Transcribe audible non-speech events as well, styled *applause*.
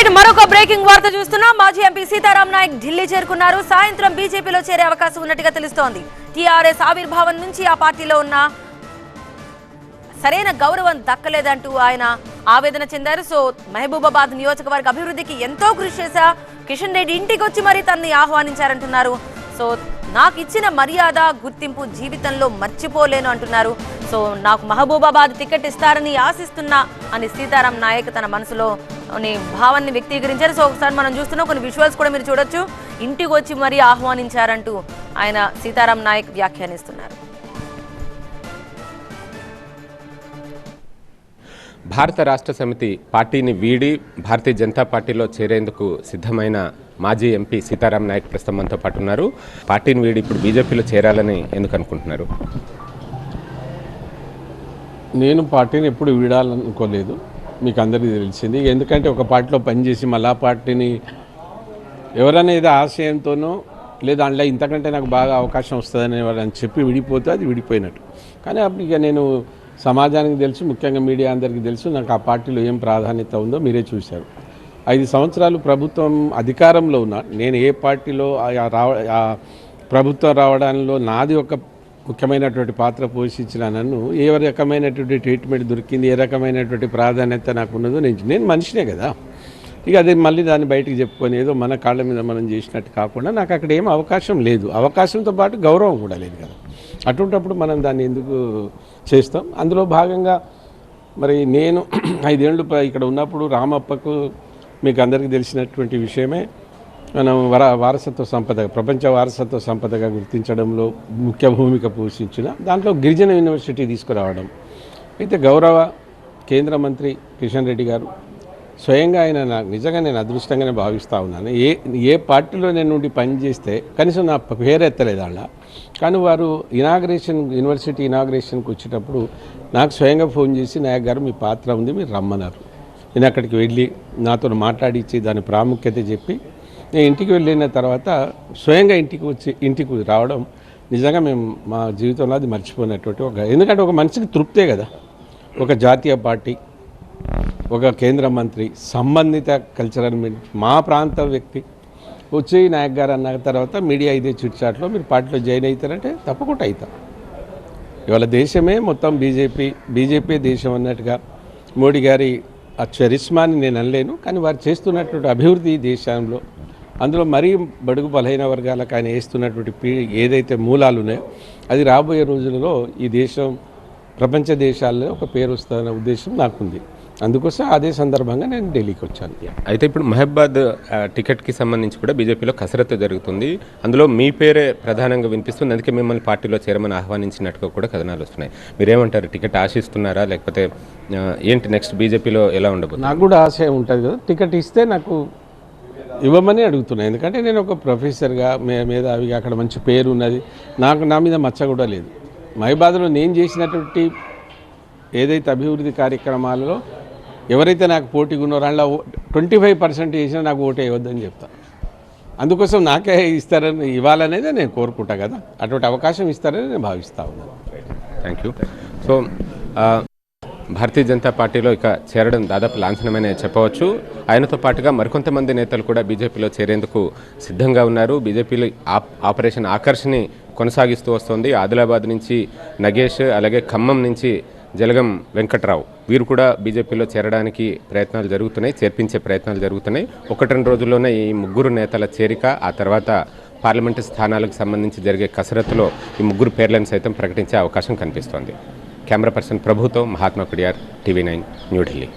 Right మరొక breaking వార్త చూస్తున్నాం. మాజీ ఎంపీ సీతారాం నాయక్ ఢిల్లీ చేరుకున్నారు. సాయంత్రం బీజేపీలో చేరే అవకాశం ఉన్నట్టుగా తెలుస్తోంది. టీఆర్ఎస్ ఆవిర్భావం నుంచి ఆ పార్టీలో ఉన్న సరైన గౌరవం దక్కలేదంటూ ఆయన ఆవేదన చెందారు. సో మహబూబాబాద్ నియోజకవర్గ అభివృద్ధికి ఎంతో కృషి చేశా. కిషన్ రెడ్డి ఇంటికి వచ్చి మరీ తనని ఆహ్వానించారంటున్నారు. సో నాకు ఇచ్చిన మర్యాద గుర్తింపు జీవితంలో మర్చిపోలేను అంటున్నారు. సో నాకు మహబూబాబాద్ టికెట్ ఇస్తారని ఆశిస్తున్నా అని సీతారాం నాయక్ తన మనసులో భావాన్ని వ్యక్తీకరించారు. సో ఒకసారి మనం చూస్తున్నాం కొన్ని విజువల్స్ కూడా మీరు చూడొచ్చు. ఇంటికి వచ్చి మరీ ఆహ్వానించారంటూ ఆయన సీతారాం నాయక్ వ్యాఖ్యానిస్తున్నారు. భారత రాష్ట్ర సమితి పార్టీని వీడి భారతీయ జనతా పార్టీలో చేరేందుకు సిద్ధమైన మాజీ ఎంపీ సీతారాం నాయక్ ప్రస్తుతం మనతో పాటు ఉన్నారు. పార్టీని వీడి ఇప్పుడు బీజేపీలో చేరాలని ఎందుకు అనుకుంటున్నారు? నేను పార్టీని ఎప్పుడు వీడాలనుకోలేదు. మీకు అందరికీ తెలిసింది. ఎందుకంటే ఒక పార్టీలో పనిచేసి మళ్ళీ ఆ పార్టీని ఎవరైనా ఏదో ఆశయంతోనో లేదా అందులో ఇంతకంటే నాకు బాగా అవకాశం వస్తుందని ఎవరైనా చెప్పి విడిపోతే అది విడిపోయినట్టు. కానీ అప్పుడు ఇక నేను సమాజానికి తెలుసు ముఖ్యంగా మీడియా అందరికీ తెలుసు నాకు ఆ పార్టీలో ఏం ప్రాధాన్యత ఉందో మీరే చూశారు. ఐదు సంవత్సరాలు ప్రభుత్వం అధికారంలో ఉన్నా నేను ఏ పార్టీలో రావ ప్రభుత్వం రావడంలో నాది ఒక ముఖ్యమైనటువంటి పాత్ర పోషించిన నన్ను ఏ రకమైనటువంటి ట్రీట్మెంట్ దొరికింది ఏ రకమైనటువంటి ప్రాధాన్యత నాకు ఉన్నదో నేను నేను మనిషినే కదా. ఇక అదే మళ్ళీ దాన్ని బయటికి చెప్పుకొని ఏదో మన కాళ్ళ మీద మనం చేసినట్టు కాకుండా నాకు అక్కడ ఏం అవకాశం లేదు. అవకాశంతో పాటు గౌరవం కూడా లేదు కదా. అటువంటప్పుడు మనం దాన్ని ఎందుకు చేస్తాం? అందులో భాగంగా మరి నేను *clears throat* ఐదేళ్ళు ఇక్కడ ఉన్నప్పుడు రామప్పకు మీకు అందరికీ తెలిసినటువంటి విషయమే మనం వర వారసత్వ సంపద ప్రపంచ వారసత్వ సంపదగా గుర్తించడంలో ముఖ్య భూమిక పోషించిన దాంట్లో గిరిజన యూనివర్సిటీ తీసుకురావడం. అయితే గౌరవ కేంద్ర మంత్రి కిషన్ రెడ్డి గారు స్వయంగా ఆయన నాకు నిజంగా నేను అదృష్టంగానే భావిస్తూ ఉన్నాను. ఏ ఏ పార్టీలో నేను ఉండి పనిచేస్తే కనీసం నా పేరు ఎత్తలేదు అలా. కానీ వారు ఇనాగ్రేషన్ యూనివర్సిటీ ఇనాగ్రేషన్కి వచ్చేటప్పుడు నాకు స్వయంగా ఫోన్ చేసి నాయక్ గారు మీ పాత్ర ఉంది మీరు రమ్మన్నారు. నేను అక్కడికి వెళ్ళి నాతో మాట్లాడించి దాని ప్రాముఖ్యత చెప్పి నేను ఇంటికి వెళ్ళిన తర్వాత స్వయంగా ఇంటికి వచ్చి ఇంటికి రావడం నిజంగా మేము మా జీవితంలో అది మర్చిపోయినటువంటి ఒక ఎందుకంటే ఒక మనిషికి తృప్తే కదా. ఒక జాతీయ పార్టీ ఒక కేంద్ర మంత్రి సంబంధిత కల్చరల్ మా ప్రాంత వ్యక్తి వచ్చి నాయక్ గారు అన్న తర్వాత మీడియా ఇదే చిట్చాట్లో మీరు పార్టీలో జాయిన్ అవుతారంటే తప్పకుండా అవుతాం. ఇవాళ దేశమే మొత్తం బీజేపీ బీజేపీ దేశం అన్నట్టుగా మోడీ గారి ఆ చరిస్మాని నేను అనలేను కానీ వారు చేస్తున్నటువంటి అభివృద్ధి దేశంలో అందులో మరీ బడుగు బలహీన వర్గాలకు ఆయన వేస్తున్నటువంటి పీ ఏదైతే మూలాలు ఉన్నాయో అది రాబోయే రోజులలో ఈ దేశం ప్రపంచ దేశాల్లో ఒక పేరు వస్తుందన్న ఉద్దేశం నాకుంది. అందుకోసం అదే సందర్భంగా నేను ఢిల్లీకి వచ్చాను. అయితే ఇప్పుడు మహబాద్ టికెట్కి సంబంధించి కూడా బీజేపీలో కసరత్తు జరుగుతుంది. అందులో మీ పేరే ప్రధానంగా వినిపిస్తుంది. అందుకే మిమ్మల్ని పార్టీలో చేరమని ఆహ్వానించినట్టుగా కూడా కథనాలు వస్తున్నాయి. మీరేమంటారు? టికెట్ ఆశిస్తున్నారా? లేకపోతే ఏంటి నెక్స్ట్ బీజేపీలో ఎలా ఉండబోతుంది? నాకు కూడా ఆశయం ఉంటుంది కదా. టికెట్ ఇస్తే నాకు ఇవ్వమని అడుగుతున్నాను ఎందుకంటే నేను ఒక ప్రొఫెసర్గా మే అవి అక్కడ మంచి పేరు ఉన్నది నాకు నా మీద మచ్చ కూడా లేదు. మహిబాద్లో నేను చేసినటువంటి ఏదైతే అభివృద్ధి కార్యక్రమాలలో ఎవరైతే నాకు పోటీగా ఉన్నారో అందులో ట్వంటీ ఫైవ్ పర్సెంట్ చేసినా నాకు ఓటు వేయవద్దని చెప్తాను అందుకోసం నాకే ఇస్తారని ఇవ్వాలనేదే నేను కోరుకుంటా కదా. అటువంటి అవకాశం ఇస్తారని నేను భావిస్తా ఉన్నాను. Thank you so Bharatiya Janata పార్టీలో ఇక చేరడం దాదాపు లాంఛనమనే చెప్పవచ్చు. ఆయనతో పాటుగా మరికొంతమంది నేతలు కూడా బీజేపీలో చేరేందుకు సిద్ధంగా ఉన్నారు. బీజేపీలో ఆప్ ఆపరేషన్ ఆకర్షణి కొనసాగిస్తూ వస్తోంది. ఆదిలాబాద్ నుంచి నగేష్ అలాగే ఖమ్మం నుంచి జలగం వెంకట్రావు. వీరు కూడా బీజేపీలో చేరడానికి ప్రయత్నాలు జరుగుతున్నాయి చేర్పించే ప్రయత్నాలు జరుగుతున్నాయి. ఒకటి రెండు రోజుల్లోనే ఈ ముగ్గురు నేతల చేరిక ఆ తర్వాత పార్లమెంటు స్థానాలకు సంబంధించి జరిగే కసరత్తులో ఈ ముగ్గురు పేర్లను సైతం ప్రకటించే అవకాశం కనిపిస్తోంది. कैमरा पर्सन प्रभु तो Mahatma Kudiyar TV nine New Delhi